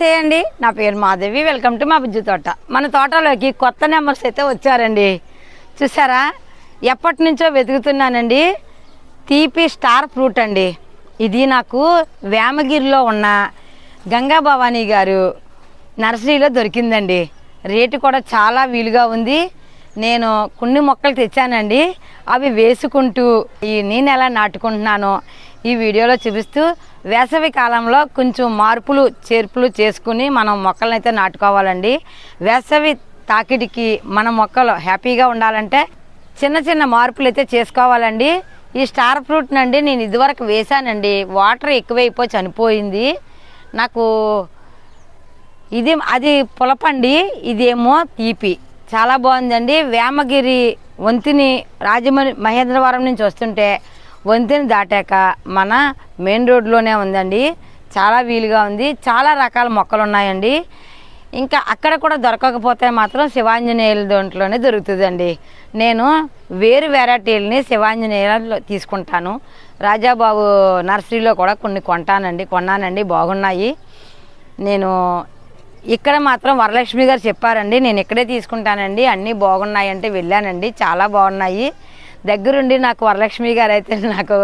నమస్తే అండి. నా పేరు మాధవి. వెల్కమ్ టు మా బుజ్జి తోట. మన తోటలోకి కొత్త నెంబర్స్ అయితే వచ్చారండి. చూసారా? ఎప్పటి నుంచో వెతుకుతున్నానండి. తీపి స్టార్ ఫ్రూట్ అండి. ఇది నాకు వేమగిరిలో ఉన్న గంగా భవానీ గారు నర్సరీలో దొరికిందండి. రేటు కూడా చాలా వీలుగా ఉంది. నేను కొన్ని మొక్కలు తెచ్చానండి. అవి వేసుకుంటూ ఈ నేను ఎలా నాటుకుంటున్నానో ఈ వీడియోలో చూపిస్తూ వేసవి కాలంలో కొంచెం మార్పులు చేర్పులు చేసుకుని మనం మొక్కలను అయితే నాటుకోవాలండి. వేసవి తాకిడికి మన మొక్కలు హ్యాపీగా ఉండాలంటే చిన్న చిన్న మార్పులు అయితే చేసుకోవాలండి. ఈ స్టార్ ఫ్రూట్ నండి నేను ఇదివరకు వేశానండి. వాటర్ ఎక్కువైపోయి చనిపోయింది. నాకు ఇది అది పులపండి ఇదేమో తీపి చాలా బాగుందండి. వేమగిరి వంతిని రాజమండ్రి మహేంద్రవరం నుంచి వస్తుంటే వంతిని దాటాక మన మెయిన్ రోడ్లోనే ఉందండి. చాలా వీలుగా ఉంది. చాలా రకాల మొక్కలు ఉన్నాయండి. ఇంకా అక్కడ కూడా దొరకకపోతే మాత్రం శివాంజనేయుల దాంట్లోనే దొరుకుతుందండి. నేను వేరు వెరైటీలని శివాంజనేయులలో తీసుకుంటాను. రాజాబాబు నర్సరీలో కూడా కొన్ని కొంటానండి. కొన్నానండి. బాగున్నాయి. నేను ఇక్కడ మాత్రం వరలక్ష్మి గారు చెప్పారండి నేను ఇక్కడే తీసుకుంటానండి అన్నీ బాగున్నాయి అంటే వెళ్ళానండి చాలా బాగున్నాయి. దగ్గరుండి నాకు వరలక్ష్మి గారు అయితే నాకు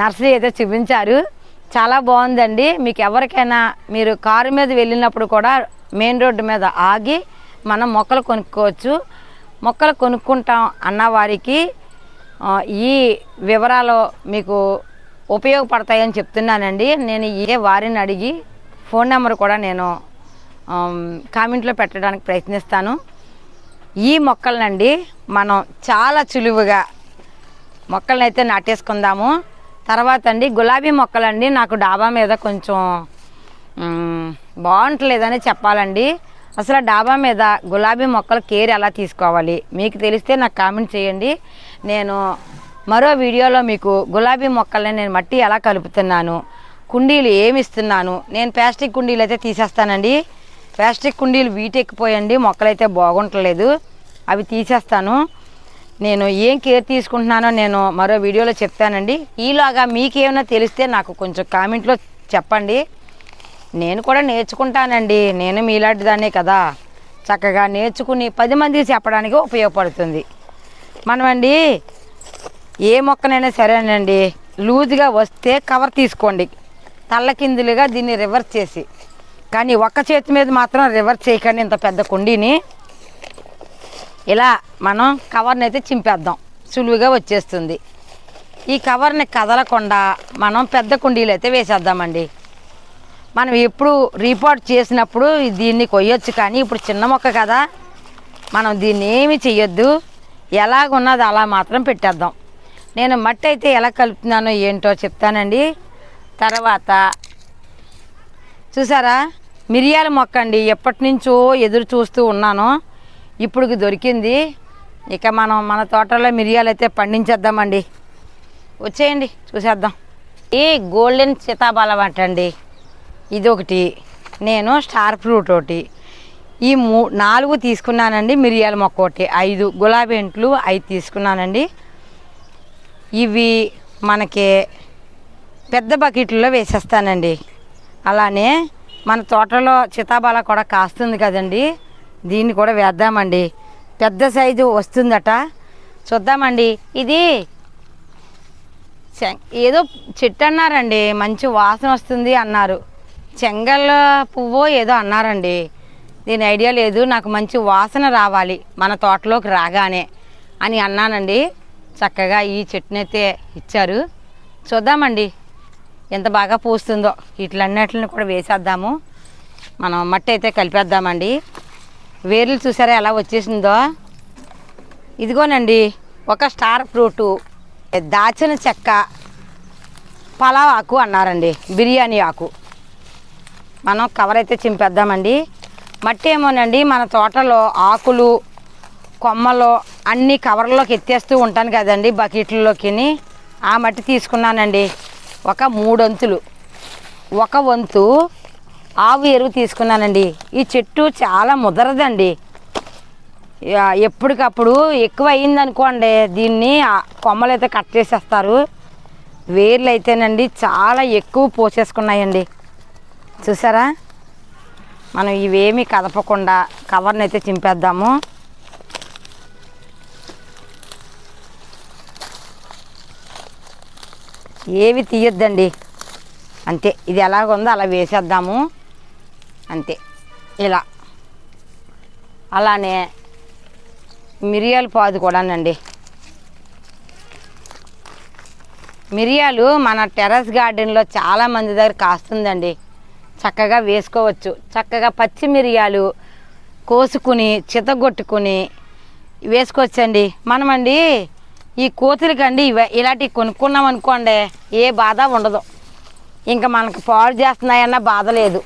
నర్సరీ అయితే చూపించారు. చాలా బాగుందండి. మీకు ఎవరికైనా మీరు కారు మీద వెళ్ళినప్పుడు కూడా మెయిన్ రోడ్డు మీద ఆగి మనం మొక్కలు కొనుక్కోవచ్చు. మొక్కలు కొనుక్కుంటాం అన్న వారికి ఈ వివరాలు మీకు ఉపయోగపడతాయని చెప్తున్నానండి. నేను ఏ వారిని అడిగి ఫోన్ నెంబర్ కూడా నేను కామెంట్లో పెట్టడానికి ప్రయత్నిస్తాను. ఈ మొక్కలనండి మనం చాలా చులువుగా మొక్కలను అయితే నాటేసుకుందాము. తర్వాత అండి గులాబీ మొక్కలండి నాకు డాబా మీద కొంచెం బాగుంటలేదని చెప్పాలండి. అసలు డాబా మీద గులాబీ మొక్కల కేర్ ఎలా తీసుకోవాలి? మీకు తెలిస్తే నాకు కామెంట్ చేయండి. నేను మరో వీడియోలో మీకు గులాబీ మొక్కల్ని నేను మట్టి ఎలా కలుపుతున్నాను? కుండీలు ఏమి ఇస్తున్నాను? నేను ప్లాస్టిక్ కుండీలు అయితే తీసేస్తానండి. ప్లాస్టిక్ కుండీలు వీటెక్కిపోయండి మొక్కలైతే బాగుంటలేదు. అవి తీసేస్తాను. నేను ఏం కేర్ తీసుకుంటున్నానో నేను మరో వీడియోలో చెప్తానండి. ఈలాగా మీకేమైనా తెలిస్తే నాకు కొంచెం కామెంట్లో చెప్పండి. నేను కూడా నేర్చుకుంటానండి. నేను మీలాంటి దాన్నే కదా. చక్కగా నేర్చుకుని పది మందికి చెప్పడానికి ఉపయోగపడుతుంది. మనమండి ఏ మొక్కనైనా సరేనండి. లూజ్గా వస్తే కవర్ తీసుకోండి. తల్లకిందులుగా దీన్ని రివర్స్ చేసి. కానీ ఒక్క చేతి మీద మాత్రం రివర్స్ చేయకండి ఇంత పెద్ద కుండీని. ఇలా మనం కవర్ని అయితే చింపేద్దాం. సులువుగా వచ్చేస్తుంది. ఈ కవర్ని కదలకుండా మనం పెద్ద కుండీలు అయితే వేసేద్దామండి. మనం ఎప్పుడు రీపోర్ట్ చేసినప్పుడు దీన్ని కొయ్యొచ్చు కానీ ఇప్పుడు చిన్న మొక్క కదా. మనం దీన్ని ఏమి చెయ్యొద్దు. ఎలాగున్నది అలా మాత్రం పెట్టేద్దాం. నేను మట్టి అయితే ఎలా కలుపుతున్నానో ఏంటో చెప్తానండి. తర్వాత చూసారా? మిరియాల మొక్క అండి ఎప్పటి నుంచో ఎదురు చూస్తూ ఉన్నాను. ఇప్పుడు దొరికింది. ఇక మనం మన తోటలో మిరియాలు అయితే పండించేద్దామండి. వచ్చేయండి. చూసేద్దాం. ఈ గోల్డెన్ సీతాబాలం అంటండి. ఇది ఒకటి నేను స్టార్ ఫ్రూట్ ఒకటి. ఈ మూ నాలుగు తీసుకున్నానండి. మిరియాల మొక్క ఒకటి. ఐదు. గులాబీ ఇంట్లు ఐదు తీసుకున్నానండి. ఇవి మనకి పెద్ద బకెట్లో వేసేస్తానండి. అలానే మన తోటలో చితాబాల కూడా కాస్తుంది కదండి. దీన్ని కూడా వేద్దామండి. పెద్ద సైజు వస్తుందట. చూద్దామండి. ఇది చె- ఏదో చెట్టు అన్నారండి మంచి వాసన వస్తుంది అన్నారు. చెంగల్ పువ్వు ఏదో అన్నారండి. దీని ఐడియా లేదు. నాకు మంచి వాసన రావాలి మన తోటలోకి రాగానే అని అన్నానండి. చక్కగా ఈ చెట్టునైతే ఇచ్చారు. చూద్దామండి. ఎంత బాగా పూస్తుందో వీటిలన్నిటిని కూడా వేసేద్దాము. మనం మట్టి అయితే కలిపేద్దామండి. వేర్లు చూసారా ఎలా వచ్చేసిందో? ఇదిగోనండి ఒక స్టార్ ఫ్రూటు దాచిన చెక్క పలావ్ ఆకు అన్నారండి బిర్యానీ ఆకు. మనం కవర్ అయితే చింపేద్దామండి. మట్టి ఏమోనండి మన తోటలో ఆకులు కొమ్మలు అన్ని కవర్లోకి ఎత్తేస్తూ ఉంటాను కదండి బకెట్లలోకి ఆ మట్టి తీసుకున్నానండి. ఒక మూడొంతులు. ఒక వంతు ఆవు ఎరువు తీసుకున్నానండి. ఈ చెట్టు చాలా ముదరదండి. ఎప్పటికప్పుడు ఎక్కువ అయింది అనుకోండి దీన్ని కొమ్మలు అయితే కట్ చేసేస్తారు. వేర్లు అయితేనండి చాలా ఎక్కువ పోసేసుకున్నాయండి. చూసారా? మనం ఇవేమీ కదపకుండా కవర్ని అయితే చింపేద్దాము. ఏవి తీయొద్దండి. అంతే. ఇది ఎలాగుందో అలా వేసేద్దాము. అంతే. ఇలా. అలానే మిరియాల పాదు కూడానండి. మిరియాలు మన టెర్రస్ గార్డెన్లో చాలా మంది దగ్గర కాస్తుందండి. చక్కగా వేసుకోవచ్చు. చక్కగా పచ్చి మిరియాలు కోసుకుని చితగొట్టుకుని వేసుకోవచ్చండి. మనమండి ఈ కోతులకండి ఇవే ఇలాంటివి కొనుక్కున్నాం అనుకోండి ఏ బాధ ఉండదు. ఇంకా మనకు పాడు చేస్తున్నాయన్న బాధ లేదు.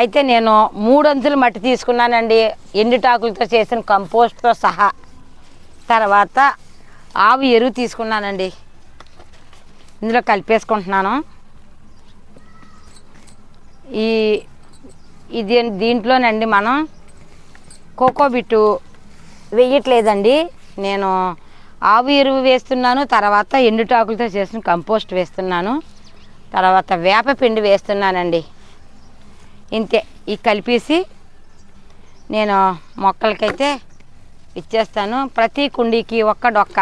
అయితే నేను మూడొంతులు మట్టి తీసుకున్నానండి ఎండుటాకులతో చేసిన కంపోస్ట్తో సహా. తర్వాత ఆవు ఎరువు తీసుకున్నానండి. ఇందులో కలిపేసుకుంటున్నాను. ఈ ఇది దీంట్లోనండి మనం కోకోబిట్టు వేయట్లేదండి. నేను ఆవు ఎరువు వేస్తున్నాను తర్వాత ఎండుటాకులతో చేసిన కంపోస్ట్ వేస్తున్నాను తర్వాత వేప పిండి వేస్తున్నానండి. ఇంతే ఈ కలిపేసి నేను మొక్కలకైతే ఇచ్చేస్తాను. ప్రతి కుండీకి ఒక్క డొక్క.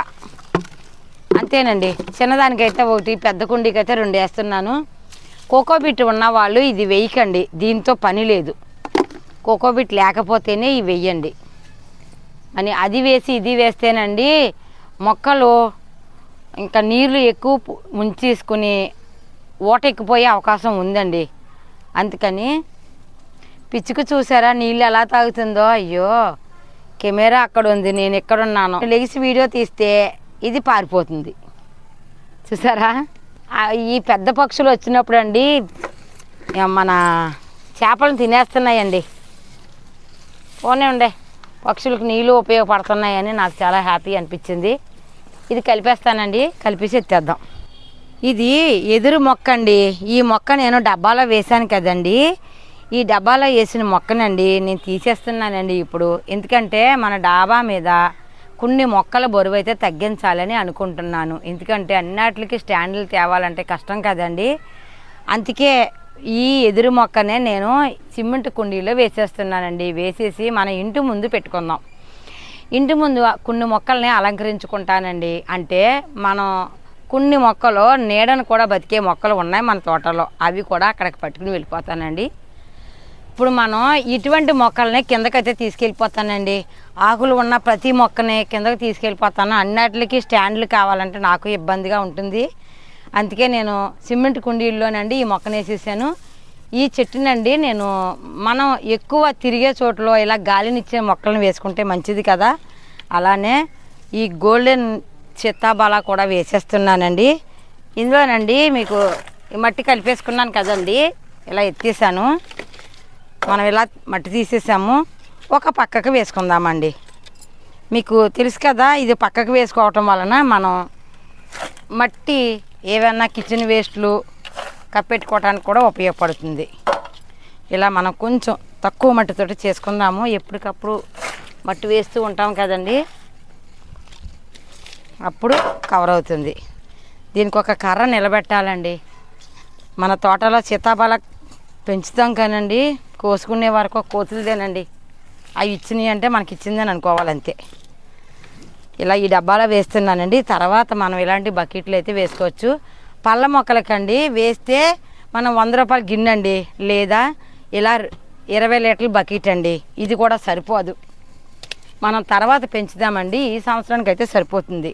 అంతేనండి. చిన్నదానికైతే ఒకటి పెద్ద కుండీకి అయితే రెండు వేస్తున్నాను. కోకోబిట్ ఉన్నవాళ్ళు ఇది వేయకండి. దీంతో పని లేదు. కోకోబిట్ లేకపోతేనే ఇవి వెయ్యండి అని అది వేసి ఇది వేస్తేనండి మొక్కలు ఇంకా నీళ్ళు ఎక్కువ ముంచేసుకుని ఓట ఎక్కిపోయే అవకాశం ఉందండి. అందుకని పిచ్చుకు చూసారా నీళ్ళు ఎలా తాగుతుందో? అయ్యో కెమెరా అక్కడ ఉంది నేను ఎక్కడున్నాను లెగిసి వీడియో తీస్తే ఇది పారిపోతుంది. చూసారా? ఈ పెద్ద పక్షులు వచ్చినప్పుడు అండి మన చేపలను తినేస్తున్నాయండి. పోనే ఉండే పక్షులకు నీళ్ళు ఉపయోగపడుతున్నాయని నాకు చాలా హ్యాపీ అనిపించింది. ఇది కలిపేస్తానండి. కలిపేసి ఎత్తేద్దాం. ఇది ఎదురు మొక్క అండి. ఈ మొక్క నేను డబ్బాలో వేశాను కదండి. ఈ డబ్బాలో వేసిన మొక్కనండి. నేను తీసేస్తున్నానండి ఇప్పుడు. ఎందుకంటే మన డాబా మీద కొన్ని మొక్కల బరువు అయితే తగ్గించాలని అనుకుంటున్నాను. ఎందుకంటే అన్నిటికి స్టాండ్లు తేవాలంటే కష్టం కదండి. అందుకే ఈ ఎదురు మొక్కనే నేను సిమెంట్ కుండీలో వేసేస్తున్నానండి. వేసేసి మన ఇంటి ముందు పెట్టుకుందాం. ఇంటి ముందు కొన్ని మొక్కల్ని అలంకరించుకుంటానండి. అంటే మనం కొన్ని మొక్కలు నీడను కూడా బతికే మొక్కలు ఉన్నాయి మన తోటలో. అవి కూడా అక్కడికి పట్టుకుని వెళ్ళిపోతానండి. ఇప్పుడు మనం ఇటువంటి మొక్కల్ని కిందకైతే తీసుకెళ్ళిపోతానండి. ఆకులు ఉన్న ప్రతి మొక్కని కిందకి తీసుకెళ్ళిపోతాను. అన్నిటికీ స్టాండ్లు కావాలంటే నాకు ఇబ్బందిగా ఉంటుంది. అందుకే నేను సిమెంట్ కుండీల్లోనండి ఈ మొక్కను వేసేసాను ఈ చెట్టునండి నేను మనం ఎక్కువ తిరిగే చోట్ల ఇలా గాలినిచ్చే మొక్కలను వేసుకుంటే మంచిది కదా. అలానే ఈ గోల్డెన్ చిత్తాబాల కూడా వేసేస్తున్నానండి. ఇందులోనండి మీకు ఈ మట్టి కలిపేసుకున్నాను కదండి. ఇలా ఎత్తేసాను. మనం ఇలా మట్టి తీసేసాము. ఒక పక్కకు వేసుకుందామండి. మీకు తెలుసు కదా ఇది పక్కకు వేసుకోవటం వలన మనం మట్టి ఏవైనా కిచెన్ వేస్ట్లు కప్పెట్టుకోవడానికి కూడా ఉపయోగపడుతుంది. ఇలా మనం కొంచెం తక్కువ మట్టితో చేసుకుందాము. ఎప్పటికప్పుడు మట్టి వేస్తూ ఉంటాం కదండి. అప్పుడు కవర్ అవుతుంది. దీనికి ఒక కర్ర నిలబెట్టాలండి. మన తోటలో సీతాఫల పెంచుతాం కానండి. కోసుకునే వరకు కోతులదేనండి అవి ఇచ్చినాయి అంటే మనకి ఇచ్చిందని అనుకోవాలి అంతే ఇలా ఈ డబ్బాలో వేస్తున్నానండి. తర్వాత మనం ఇలాంటి బకెట్లు అయితే వేసుకోవచ్చు. పళ్ళ మొక్కలకండి. వేస్తే మనం వంద రూపాయల గిన్నె అండి లేదా ఇలా ఇరవై లీటర్ల బకెట్ అండి. ఇది కూడా సరిపోదు. మనం తర్వాత పెంచుదామండి. ఈ సంవత్సరానికి అయితే సరిపోతుంది.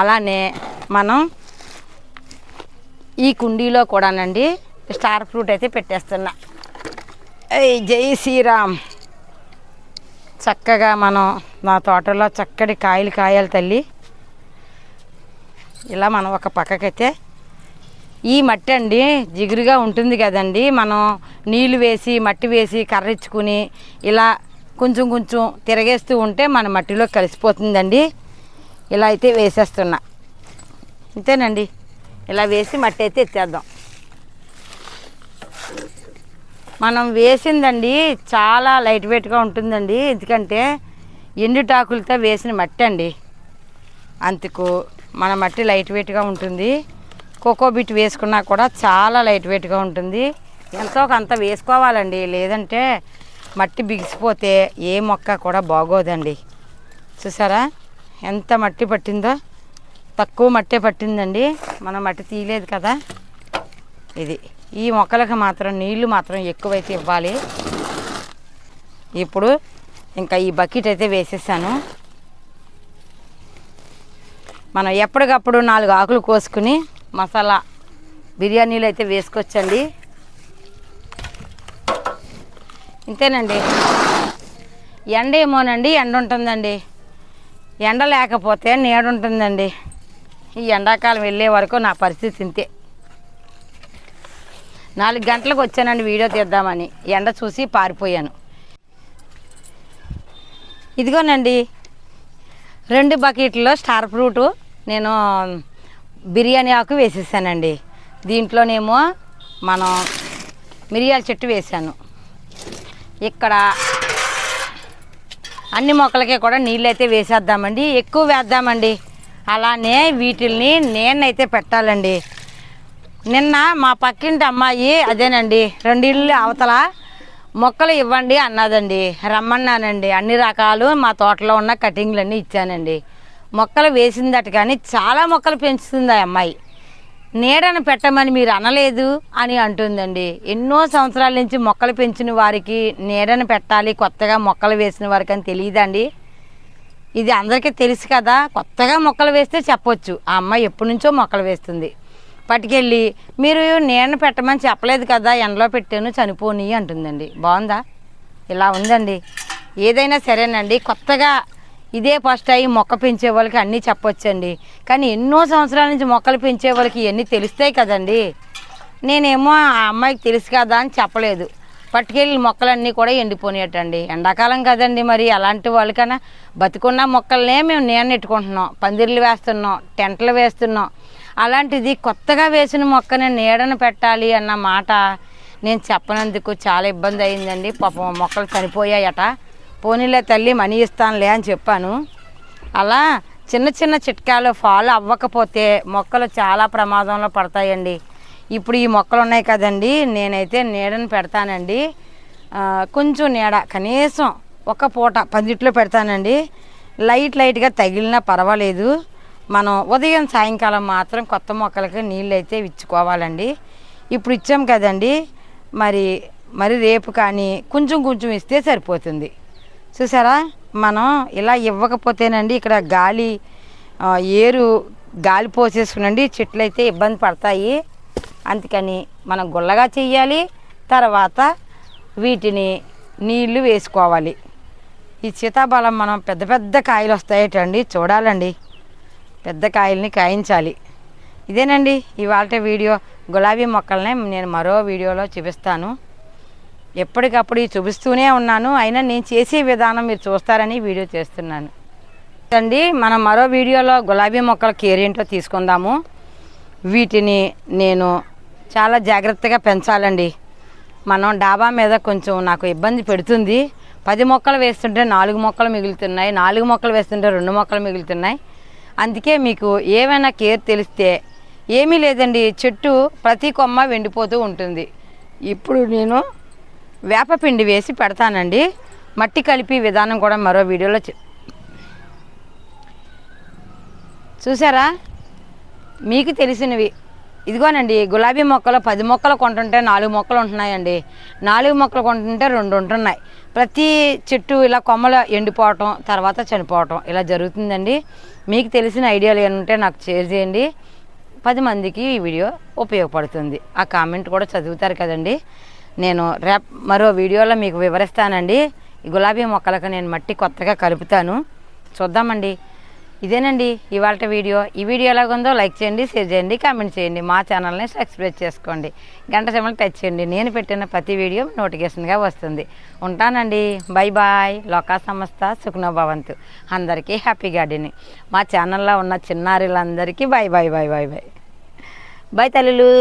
అలానే మనం ఈ కుండీలో కూడానండి స్టార్ ఫ్రూట్ అయితే పెట్టేస్తున్నా. జై శ్రీరామ్. చక్కగా మనం నా తోటలో చక్కటి కాయలు కాయాలి తల్లి. ఇలా మనం ఒక పక్కకైతే ఈ మట్టి అండి జిగురుగా ఉంటుంది కదండి. మనం నీళ్ళు వేసి మట్టి వేసి కర్రిచ్చుకుని ఇలా కొంచెం కొంచెం తిరగేస్తూ ఉంటే మన మట్టిలో కలిసిపోతుందండి. ఇలా అయితే వేసేస్తున్నా. అంతేనండి ఇలా వేసి మట్టి అయితే ఎత్తేద్దాం. మనం వేసిందండి చాలా లైట్ వెయిట్గా ఉంటుందండి. ఎందుకంటే ఎండుటాకులతో వేసిన మట్టి అండి. అందుకు మన మట్టి లైట్ వెయిట్గా ఉంటుంది. కోకోబిట్ వేసుకున్నా కూడా చాలా లైట్ వెయిట్గా ఉంటుంది. ఎంతో కొంత వేసుకోవాలండి. లేదంటే మట్టి బిగిసిపోతే ఏ మొక్క కూడా బాగోదండి. చూసారా? ఎంత మట్టి పట్టిందో? తక్కువ మట్టే పట్టిందండి. మనం మట్టి తీయలేదు కదా. ఇది. ఈ మొక్కలకు మాత్రం నీళ్ళు మాత్రం ఎక్కువైతే ఇవ్వాలి. ఇప్పుడు ఇంకా ఈ బకెట్ అయితే వేసేసాను. మనం ఎప్పటికప్పుడు నాలుగు ఆకులు కోసుకుని మసాలా బిర్యానీలు అయితే వేసుకొచ్చండి ఇంతేనండి. ఎండ ఏమోనండి ఎండ ఉంటుందండి ఎండ లేకపోతే నీడ ఉంటుందండి. ఈ ఎండాకాలం వెళ్ళే వరకు నా పరిస్థితి ఇంతే. నాలుగు గంటలకు వచ్చానండి వీడియో తీద్దామని. ఎండ చూసి పారిపోయాను. ఇదిగోనండి రెండు బకెట్లో స్టార్ ఫ్రూటు నేను బిర్యానీ ఆకు వేసేసానండి. దీంట్లోనేమో మనం మిరియాల చెట్టు వేసాను ఇక్కడ అన్ని మొక్కలకి కూడా నీళ్ళు అయితే వేసేద్దామండి. ఎక్కువ వేద్దామండి. అలానే వీటిల్ని నేనైతే పెట్టాలండి. నిన్న మా పక్కింటి అమ్మాయి అదేనండి రెండిళ్ళు అవతల మొక్కలు ఇవ్వండి అన్నదండి రమ్మన్నానండి. అన్ని రకాలు మా తోటలో ఉన్న కటింగ్లన్నీ ఇచ్చానండి. మొక్కలు వేసిందట కానీ చాలా మొక్కలు పెంచుతుంది ఆ అమ్మాయి. నీడను పెట్టమని మీరు అనలేదు అని అంటుందండి. ఎన్నో సంవత్సరాల నుంచి మొక్కలు పెంచిన వారికి నీడను పెట్టాలి కొత్తగా మొక్కలు వేసిన వారికి అని తెలియదండి. ఇది అందరికీ తెలుసు కదా కొత్తగా మొక్కలు వేస్తే చెప్పొచ్చు. ఆ అమ్మాయి ఎప్పటి నుంచో మొక్కలు వేస్తుంది. పట్టుకెళ్ళి మీరు నీడను పెట్టమని చెప్పలేదు కదా ఎండలో పెట్టాను చనిపోని అంటుందండి. బాగుందా? ఇలా ఉందండి. ఏదైనా సరేనండి. కొత్తగా ఇదే ఫస్ట్ అయ్యి మొక్క పెంచే వాళ్ళకి అన్నీ చెప్పొచ్చండి. కానీ ఎన్నో సంవత్సరాల నుంచి మొక్కలు పెంచే వాళ్ళకి ఇవన్నీ తెలుస్తాయి కదండి. నేనేమో ఆ అమ్మాయికి తెలుసు కదా అని చెప్పలేదు. పట్టుకెళ్ళి మొక్కలన్నీ కూడా ఎండిపోనేటండి ఎండాకాలం కదండి మరి అలాంటి వాళ్ళకన్నా బతికున్న మొక్కలనే మేము నేను నెట్టుకుంటున్నాం. పందిర్లు వేస్తున్నాం టెంట్లు వేస్తున్నాం. అలాంటిది కొత్తగా వేసిన మొక్కని నీడను పెట్టాలి అన్న మాట నేను చెప్పనందుకు చాలా ఇబ్బంది అయిందండి. పాపం మొక్కలు చనిపోయాయట. పోనీలే తల్లి మనీ ఇస్తానులే అని చెప్పాను. అలా చిన్న చిన్న చిట్కాలు ఫాలో అవ్వకపోతే మొక్కలు చాలా ప్రమాదంలో పడతాయండి. ఇప్పుడు ఈ మొక్కలు ఉన్నాయి కదండి నేనైతే నీడను పెడతానండి. కొంచెం నీడ కనీసం ఒక పూట పందిట్లో పెడతానండి. లైట్ లైట్గా తగిలినా పర్వాలేదు. మనం ఉదయం సాయంకాలం మాత్రం కొత్త మొక్కలకి నీళ్ళు అయితే ఇచ్చుకోవాలండి ఇప్పుడు ఇచ్చాం కదండి మరి మరి రేపు కానీ కొంచెం కొంచెం ఇస్తే సరిపోతుంది. చూసారా? మనం ఇలా ఇవ్వకపోతేనండి ఇక్కడ గాలి ఏరు గాలి పోసేసుకునండి చెట్లు అయితే ఇబ్బంది పడతాయి. అందుకని మనం గుల్లగా చెయ్యాలి తర్వాత వీటిని నీళ్ళు వేసుకోవాలి. ఈ సీతాఫలం మనం పెద్ద పెద్ద కాయలు వస్తాయటండి చూడాలండి. పెద్ద కాయల్ని కాయించాలి. ఇదేనండి ఇవాళ వీడియో. గులాబీ మొక్కల్ని నేను మరో వీడియోలో చూపిస్తాను. ఎప్పటికప్పుడు చూపిస్తూనే ఉన్నాను. అయినా నేను చేసే విధానం మీరు చూస్తారని వీడియో చేస్తున్నాను. అండి మనం మరో వీడియోలో గులాబీ మొక్కల కేర్ ఏంటో తీసుకుందాము. వీటిని నేను చాలా జాగ్రత్తగా పెంచాలండి. మనం డాబా మీద కొంచెం నాకు ఇబ్బంది పెడుతుంది. పది మొక్కలు వేస్తుంటే నాలుగు మొక్కలు మిగులుతున్నాయి. నాలుగు మొక్కలు వేస్తుంటే రెండు మొక్కలు మిగులుతున్నాయి. అందుకే మీకు ఏమైనా కేర్ తెలిస్తే ఏమీ లేదండి చెట్టు ప్రతి కొమ్మ వెండిపోతూ ఉంటుంది. ఇప్పుడు నేను వేపపిండి వేసి పెడతానండి. మట్టి కలిపి విధానం కూడా మరో వీడియోలో చూసారా? మీకు తెలిసినవి ఇదిగోనండి గులాబీ మొక్కలు పది మొక్కలు కొంటుంటే నాలుగు మొక్కలు ఉంటున్నాయండి. నాలుగు మొక్కలు కొంటుంటే రెండు ఉంటున్నాయి. ప్రతి చెట్టు ఇలా కొమ్మలు ఎండిపోవటం తర్వాత చనిపోవటం ఇలా జరుగుతుందండి. మీకు తెలిసిన ఐడియాలు ఏమంటే ఉంటే నాకు షేర్ చేయండి. పది మందికి ఈ వీడియో ఉపయోగపడుతుంది. ఆ కామెంట్ కూడా చదువుతారు కదండి. నేను రేప్ మరో వీడియోలో మీకు వివరిస్తానండి. ఈ గులాబీ మొక్కలకు నేను మట్టి కొత్తగా కలుపుతాను. చూద్దామండి. ఇదేనండి ఇవాళ వీడియో. ఈ వీడియో ఎలాగుందో లైక్ చేయండి షేర్ చేయండి కామెంట్ చేయండి. మా ఛానల్ని సబ్స్క్రైబ్ చేసుకోండి. గంట సెమ్మలు టచ్ చేయండి. నేను పెట్టిన ప్రతి వీడియో నోటిఫికేషన్గా వస్తుంది. ఉంటానండి. Bye bye. లోకా సంస్థ సుఖనోభవంతు అందరికీ హ్యాపీ గార్డెనింగ్. మా ఛానల్లో ఉన్న చిన్నారులందరికీ bye bye bye bye bye bye తల్లులు.